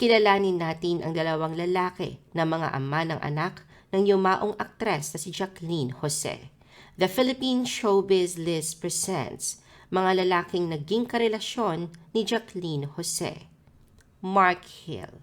Kilalanin natin ang dalawang lalaki na mga ama ng anak ng yumaong aktres na si Jacqueline Jose. The Philippine Showbiz List presents mga lalaking naging karelasyon ni Jacqueline Jose. Mark Hill.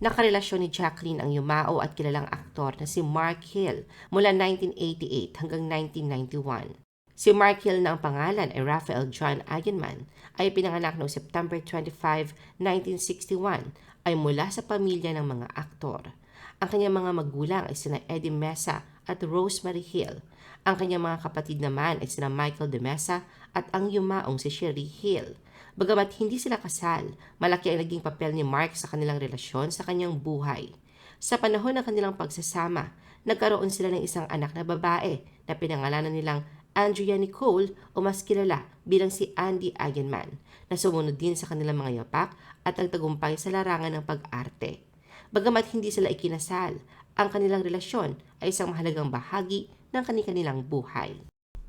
Nakarelasyon ni Jacqueline ang yumao at kilalang aktor na si Mark Hill mula 1988 hanggang 1991. Si Mark Hill na ang pangalan ay Raphael John Eigenman ay pinanganak noong September 25, 1961 ay mula sa pamilya ng mga aktor. Ang kanyang mga magulang ay sina Eddie Mesa at Rosemary Hill. Ang kanyang mga kapatid naman ay sina Michael De Mesa at ang yumaong si Sherry Hill. Bagamat hindi sila kasal, malaki ang naging papel ni Mark sa kanilang relasyon sa kanyang buhay. Sa panahon ng kanilang pagsasama, nagkaroon sila ng isang anak na babae na pinangalanan nilang Andrea Nicole o mas kilala bilang si Andy Eigenman na sumunod din sa kanilang mga yapak at nagtagumpay sa larangan ng pag-arte. Bagamat hindi sila ikinasal, ang kanilang relasyon ay isang mahalagang bahagi ng kanilang buhay.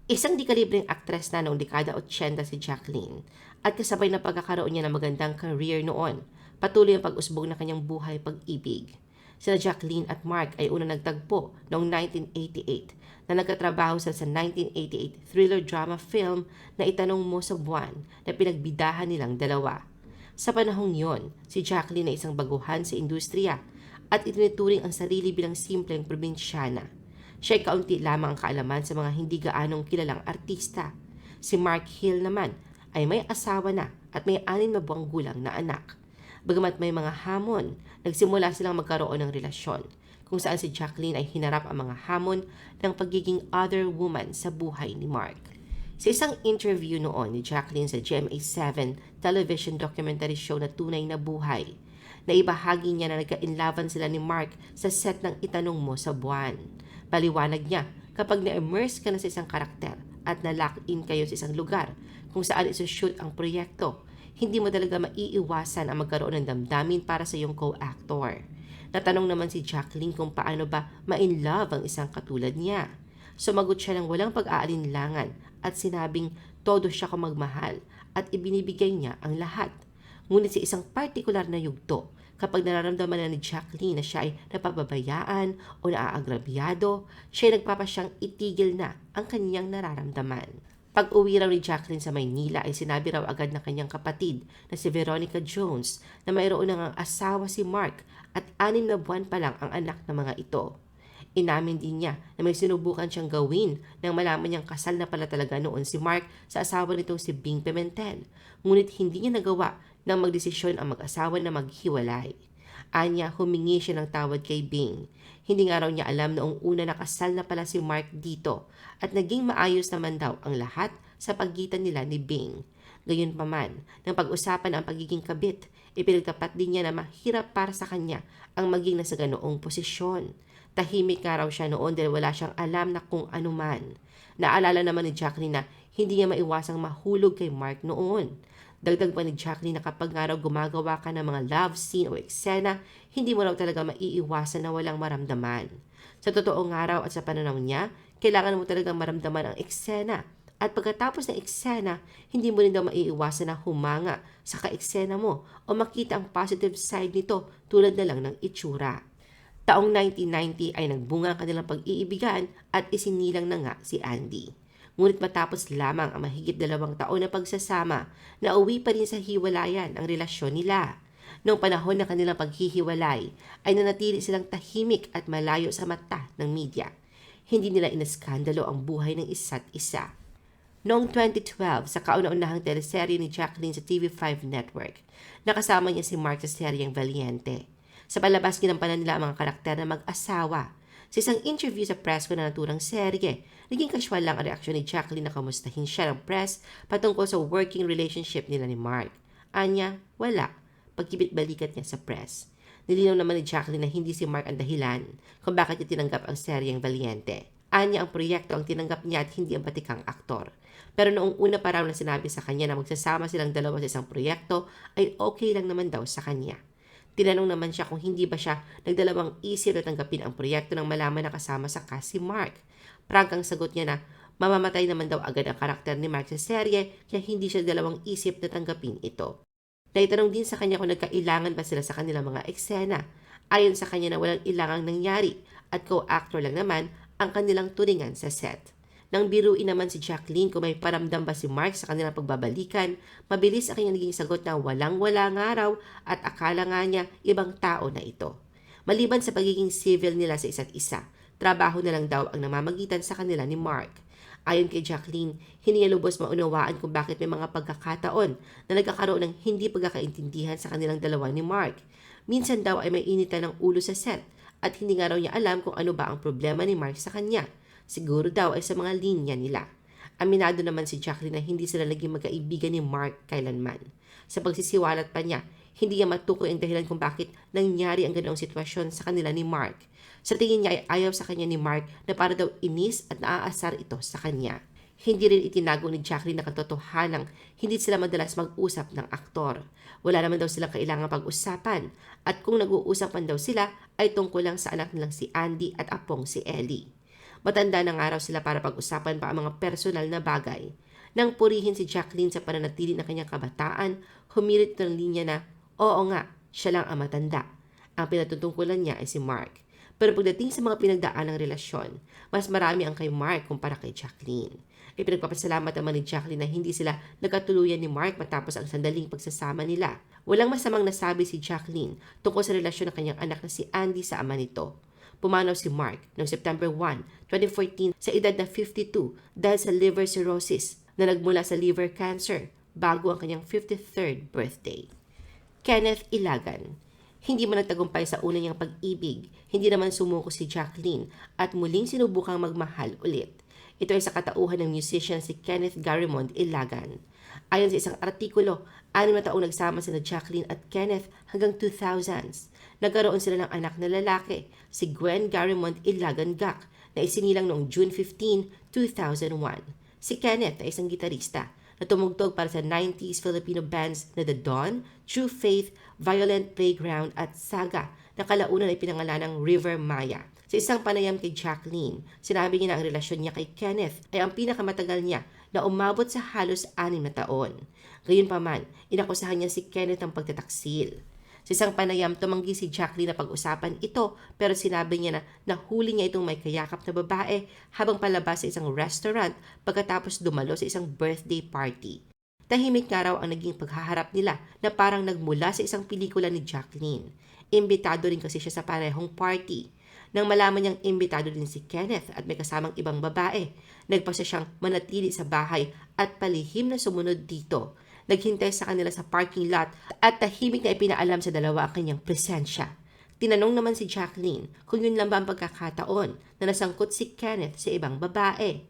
Isang di kalibreng aktres na noong dekada 80 si Jacqueline at kasabay na pagkakaroon niya ng magandang career noon, patuloy ang pag-usbong ng kanyang buhay pag-ibig. Sina Jacqueline at Mark ay unang nagtagpo noong 1988 na nagkatrabaho sila sa 1988 thriller drama film na Itanong Mo sa Buwan na pinagbidahan nilang dalawa. Sa panahong yon, si Jacqueline ay isang baguhan sa industriya at itinuturing ang sarili bilang simpleng probinsyana. Siya ay kaunti lamang ang kaalaman sa mga hindi gaanong kilalang artista. Si Mark Hill naman ay may asawa na at may anin na buwang gulang na anak. Bagamat may mga hamon, nagsimula silang magkaroon ng relasyon kung saan si Jacqueline ay hinarap ang mga hamon ng pagiging other woman sa buhay ni Mark. Sa isang interview noon ni Jacqueline sa GMA7 television documentary show na Tunay na Buhay, na ibahagi niya na nagka-inlaban sila ni Mark sa set ng Itanong Mo sa Buwan. Paliwanag niya, kapag na-immerse ka na sa isang karakter at na-lock in kayo sa isang lugar kung saan isushoot ang proyekto, hindi mo talaga maiiwasan ang magkaroon ng damdamin para sa iyong co-actor. Natanong naman si Jacqueline kung paano ba ma-in love ang isang katulad niya. Sumagot siya ng walang pag-aalinlangan at sinabing todo siya kung magmahal at ibinibigay niya ang lahat. Ngunit sa isang partikular na yugto, kapag nararamdaman na ni Jacqueline na siya ay napababayaan o naaagrabyado, siya ay nagpapasyang itigil na ang kanyang nararamdaman. Pag uwi raw ni Jacqueline sa Maynila ay sinabi raw agad ng kanyang kapatid na si Veronica Jones na mayroon ng asawa si Mark at anim na buwan pa lang ang anak ng mga ito. Inamin din niya na may sinubukan siyang gawin nang malaman niyang kasal na pala talaga noon si Mark sa asawa nitong si Bing Pimentel. Ngunit hindi niya nagawa nang magdesisyon ang mag-asawa na maghiwalay. Anya, humingi siya ng tawad kay Bing. Hindi nga raw niya alam noong una nakasal na pala si Mark dito at naging maayos naman daw ang lahat sa pagitan nila ni Bing. Gayunpaman, nang pag-usapan ang pagiging kabit, ipinagtapat din niya na mahirap para sa kanya ang maging nasa ganoong posisyon. Tahimik nga raw siya noon dahil wala siyang alam na kung ano man. Naalala naman ni Jacqueline na hindi niya maiwasang mahulog kay Mark noon. Dagdag pa ni Jacqueline na kapag nga raw gumagawa ka ng mga love scene o eksena, hindi mo raw talaga maiiwasan na walang maramdaman. Sa totoong araw at sa pananaw niya, kailangan mo talagang maramdaman ang eksena. At pagkatapos ng eksena, hindi mo rin daw maiiwasan na humanga sa ka-eksena mo o makita ang positive side nito tulad na lang ng itsura. Taong 1990 ay nagbunga ang kanilang pag-iibigan at isinilang na nga si Andy. Ngunit matapos lamang ang mahigit dalawang taon na pagsasama, nauwi pa rin sa hiwalayan ang relasyon nila. Noong panahon ng kanilang paghihiwalay, ay nanatili silang tahimik at malayo sa mata ng media. Hindi nila inaskandalo ang buhay ng isa't isa. Noong 2012, sa kauna-unahang teleserye ni Jacqueline sa TV5 Network, nakasama niya si Mark sa seryeng Valiente. Sa palabas, ginampanan nila ang mga karakter na mag-asawa. Sa isang interview sa press ko na naturang serye, naging casual lang ang reaksyon ni Jacqueline na kamustahin siya ng press patungkol sa working relationship nila ni Mark. Anya, wala. Pagkibit-balikat niya sa press. Nilinaw naman ni Jacqueline na hindi si Mark ang dahilan kung bakit niya tinanggap ang seryeng Valiente. Anya ang proyekto ang tinanggap niya at hindi ang batikang aktor. Pero noong una pa raw na sinabi sa kanya na magsasama silang dalawa sa isang proyekto ay okay lang naman daw sa kanya. Tinanong naman siya kung hindi ba siya nagdalawang isip na tanggapin ang proyekto nang malaman na kasama sa cast si Mark. Prangkang sagot niya na mamamatay naman daw agad ang karakter ni Mark sa serye kaya hindi siya dalawang isip na tanggapin ito. Naitanong din sa kanya kung nagkailangan ba sila sa kanilang mga eksena. Ayon sa kanya na walang ilangang nangyari at co-actor lang naman ang kanilang turingan sa set. Nang biruin naman si Jacqueline kung may paramdam ba si Mark sa kanilang pagbabalikan, mabilis ang kanyang naging sagot na walang-wala nga raw at akala nga niya ibang tao na ito. Maliban sa pagiging civil nila sa isa't isa, trabaho na lang daw ang namamagitan sa kanila ni Mark. Ayon kay Jacqueline, hindi maunawaan kung bakit may mga pagkakataon na nagkakaroon ng hindi pagkakaintindihan sa kanilang dalawa ni Mark. Minsan daw ay may initan ng ulo sa set at hindi nga raw niya alam kung ano ba ang problema ni Mark sa kanya. Siguro daw ay sa mga linya nila. Aminado naman si Jacqueline na hindi sila naging magkaibigan ni Mark kailanman. Sa pagsisiwalat pa niya, hindi niya matukoy ang dahilan kung bakit nangyari ang ganoong sitwasyon sa kanila ni Mark. Sa tingin niya ay ayaw sa kanya ni Mark na para daw inis at naaasar ito sa kanya. Hindi rin itinago ni Jacqueline na katotohanang hindi sila madalas mag-usap ng aktor. Wala naman daw silang kailangan pag-usapan at kung nag-uusapan daw sila ay tungkol lang sa anak nilang si Andy at apong si Ellie. Matanda ng araw sila para pag-usapan pa ang mga personal na bagay. Nang purihin si Jacqueline sa pananatili ng kanyang kabataan, humirit ng linya na, oo nga, siya lang ang matanda. Ang pinatutungkulan niya ay si Mark. Pero pagdating sa mga pinagdaan ng relasyon, mas marami ang kay Mark kumpara kay Jacqueline. Ipinagpapasalamat naman ni Jacqueline na hindi sila nagkatuluyan ni Mark matapos ang sandaling pagsasama nila. Walang masamang nasabi si Jacqueline tungkol sa relasyon ng kanyang anak na si Andy sa ama nito. Pumanaw si Mark noong September 1, 2014 sa edad na 52 dahil sa liver cirrhosis na nagmula sa liver cancer bago ang kanyang 53rd birthday. Kenneth Ilagan hindi man nagtagumpay sa una niyang pag-ibig, hindi naman sumuko si Jacqueline at muling sinubukang magmahal ulit. Ito ay sa katauhan ng musician si Kenneth Garimond Ilagan. Ayon sa isang artikulo, anim na taong nagsama sina Jacqueline at Kenneth hanggang 2000s. Nagkaroon sila ng anak na lalaki, si Gwen Garimond Ilagan Gak, na isinilang noong June 15, 2001. Si Kenneth ay isang gitarista na tumugtog para sa 90s Filipino bands na The Dawn, True Faith, Violent Playground at Saga na kalaunan ay pinangalan ng River Maya. Sa isang panayam kay Jacqueline, sinabi niya na ang relasyon niya kay Kenneth ay ang pinakamatagal niya na umabot sa halos anim na taon. Gayunpaman, inakusahan niya si Kenneth ng pagtataksil. Sa isang panayam, tumanggi si Jacqueline na pag-usapan ito pero sinabi niya na nahuli niya itong may kayakap na babae habang palabas sa isang restaurant pagkatapos dumalo sa isang birthday party. Tahimik nga raw ang naging paghaharap nila na parang nagmula sa isang pelikula ni Jacqueline. Imbitado rin kasi siya sa parehong party. Nang malaman niyang imbitado din si Kenneth at may kasamang ibang babae, nagpasa siyang manatili sa bahay at palihim na sumunod dito naghintay sa kanila sa parking lot at tahimik na ipinaalam sa dalawa ang kanyang presensya. Tinanong naman si Jacqueline kung yun lang ba ang pagkakataon na nasangkot si Kenneth sa ibang babae.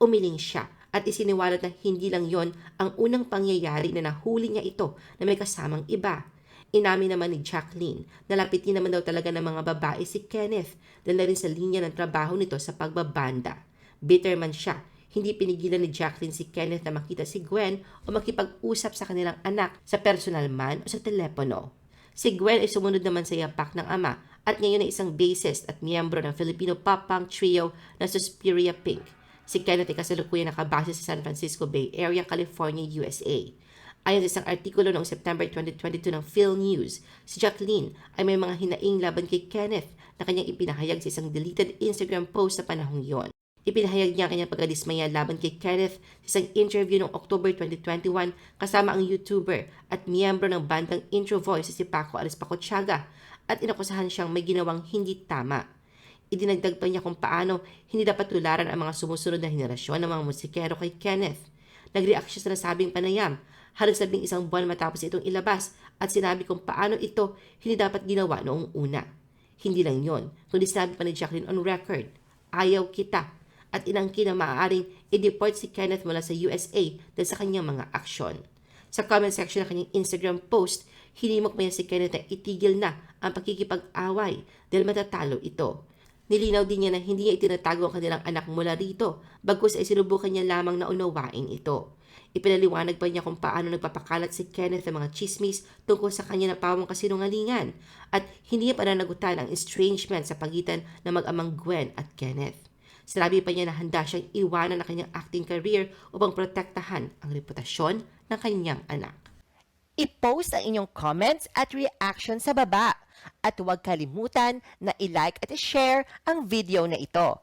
Umiling siya at isiniwalat na hindi lang yon ang unang pangyayari na nahuli niya ito na may kasamang iba. Inamin naman ni Jacqueline na lapitin naman daw talaga ng mga babae si Kenneth dahil na rin sa linya ng trabaho nito sa pagbabanda. Bitter man siya hindi pinigilan ni Jacqueline si Kenneth na makita si Gwen o makipag-usap sa kanilang anak sa personal man o sa telepono. Si Gwen ay sumunod naman sa yapak ng ama at ngayon ay isang bassist at miyembro ng Filipino pop-punk trio na Suspiria Pink. Si Kenneth ay kasalukuyan nakabase sa San Francisco Bay Area, California, USA. Ayon sa isang artikulo noong September 2022 ng Phil News, si Jacqueline ay may mga hinaing laban kay Kenneth na kanyang ipinahayag sa isang deleted Instagram post sa panahong yon. Ipinahayag niya ang kanyang pagkadismaya laban kay Kenneth sa isang interview noong October 2021 kasama ang YouTuber at miyembro ng bandang Intro Voice si Paco Arispacochaga at inakusahan siyang may ginawang hindi tama. Idinagdag pa niya kung paano hindi dapat tularan ang mga sumusunod na henerasyon ng mga musikero kay Kenneth. Nag-react siya sa nasabing panayam, halos sabing isang buwan matapos itong ilabas at sinabi kung paano ito hindi dapat ginawa noong una. Hindi lang yon, kundi sinabi pa ni Jacqueline on record, ayaw kita at inangkin na maaaring i-deport si Kenneth mula sa USA dahil sa kanyang mga aksyon. Sa comment section ng kanyang Instagram post, hinimok niya si Kenneth na itigil na ang pagkikipag-away dahil matatalo ito. Nilinaw din niya na hindi niya itinatago ang kanilang anak mula rito, bagkus ay sinubukan niya lamang na unawain ito. Ipinaliwanag pa niya kung paano nagpapakalat si Kenneth ng mga chismis tungkol sa kanya na pawang kasinungalingan at hindi niya pananagutan ang estrangement sa pagitan ng mag-amang Gwen at Kenneth. Sinabi pa niya na handa siyang iwanan ang kanyang acting career upang protektahan ang reputasyon ng kanyang anak. I-post ang inyong comments at reaction sa baba. At huwag kalimutan na i-like at i-share ang video na ito.